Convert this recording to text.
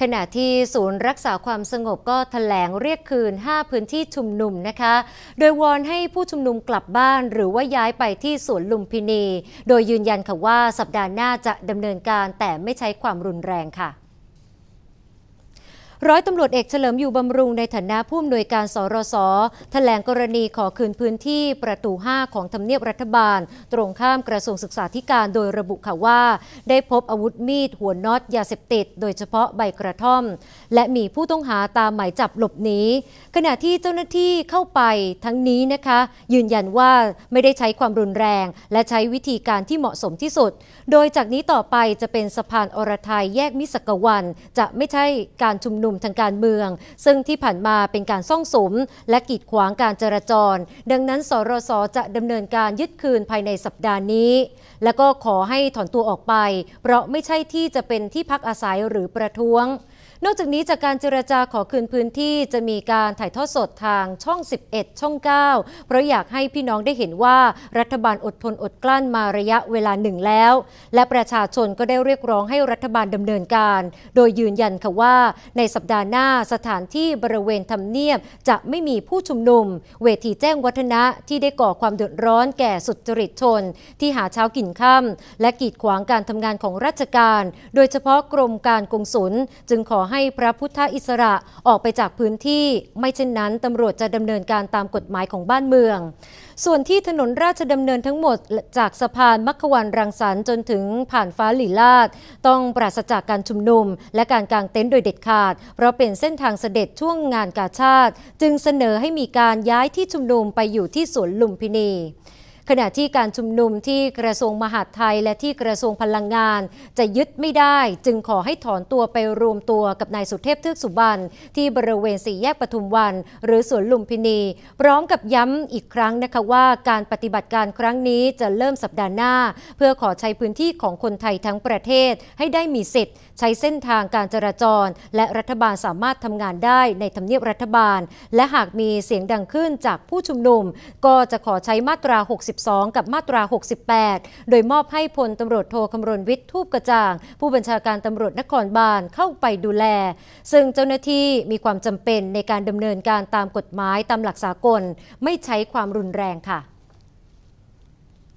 ขณะที่ศูนย์รักษาความสงบก็แถลงเรียกคืน 5 พื้นที่ชุมนุมนะคะ โดยวอนให้ผู้ชุมนุมกลับบ้านหรือว่าย้ายไปที่สวนลุมพินี โดยยืนยันค่ะว่าสัปดาห์หน้าจะดำเนินการแต่ไม่ใช้ความรุนแรงค่ะ ร้อยตำรวจเอกเฉลิมอยู่บำรุงในฐานะผู้อำนวยการสรสแถลงกรณีขอคืนพื้นที่ประตู 5 ของทำเนียบรัฐบาล ตรงข้ามกระทรวงศึกษาธิการโดยระบุค่ะว่า ได้พบอาวุธมีด หัวน็อตยาเสพติด โดยเฉพาะใบกระท่อม และมีผู้ต้องหาตามหมายจับหลบหนีขณะที่เจ้าหน้าที่เข้าไปทั้งนี้นะคะ ยืนยันว่าไม่ได้ใช้ความรุนแรง และใช้วิธีการที่เหมาะสมที่สุด โดยจากนี้ต่อไปจะเป็นสะพานอรไทยแยกมิสกวัน จะไม่ใช่การชุมนุมทางการเมือง ซึ่งที่ผ่านมาเป็นการซ่องสม และกีดขวางการจราจร ดังนั้นสรสจะดำเนินการยึดคืนภายในสัปดาห์นี้ และก็ขอให้ถอนตัวออกไป เพราะไม่ใช่ที่จะเป็นที่พักอาศัยหรือประท้วง นอกจากนี้จากการเจรจาขอคืนพื้นที่จะมีการถ่ายทอดสดทางช่อง 11 ช่อง 9 เพราะอยากให้พี่น้องได้เห็นว่ารัฐบาลอดทนอดกลั้นมาระยะเวลาหนึ่งแล้ว และประชาชนก็ได้เรียกร้องให้รัฐบาลดำเนินการ โดยยืนยันค่ะว่า ในสัปดาห์หน้าสถานที่บริเวณทำเนียบจะไม่มีผู้ชุมนุม เวทีแจ้งวัฒนะที่ได้ก่อความเดือดร้อนแก่สุจริตชน ที่หาเช้ากินค่ำและกีดขวางการทำงานของราชการ โดยเฉพาะกรมการกงสุลจึงขอให้พระพุทธอิสระออกไปจากพื้นที่ ไม่เช่นนั้นตำรวจจะดำเนินการตามกฎหมายของบ้านเมือง ส่วนที่ถนนราชดำเนินทั้งหมดจากสะพานมัคควันรังสรรค์จนถึงผ่านฟ้าหลีลาดต้องปราศจากการชุมนุม และการกางเต็นท์โดยเด็ดขาด เพราะเป็นเส้นทางเสด็จช่วงงานกาชาติ จึงเสนอให้มีการย้ายที่ชุมนุมไปอยู่ที่สวนลุมพินี ขณะที่การชุมนุมที่กระทรวงมหาดไทย และที่กระทรวงพลังงาน จะยึดไม่ได้ จึงขอให้ถอนตัวไปรวมตัวกับนายสุเทพเทือกสุบรรณที่บริเวณสี่แยกปทุมวัน หรือสวนลุมพินี พร้อมกับย้ำอีกครั้งนะคะว่าการปฏิบัติการครั้งนี้จะเริ่มสัปดาห์หน้า เพื่อขอใช้พื้นที่ของคนไทยทั้งประเทศให้ได้มีสิทธิ์ ใช้เส้นทางการจราจร และรัฐบาลสามารถทำงานได้ในทำเนียบรัฐบาล และหากมีเสียงดังขึ้นจากผู้ชุมนุม ก็จะขอใช้มาตรา62 กับมาตรา 68 โดยมอบให้พลตำรวจโทคำรณวิทย์ทูปกระจ่าง ผู้บัญชาการตำรวจนครบาลเข้าไปดูแล ซึ่งเจ้าหน้าที่มีความจำเป็นในการดำเนินการตามกฎหมายตามหลักสากล ไม่ใช้ความรุนแรงค่ะ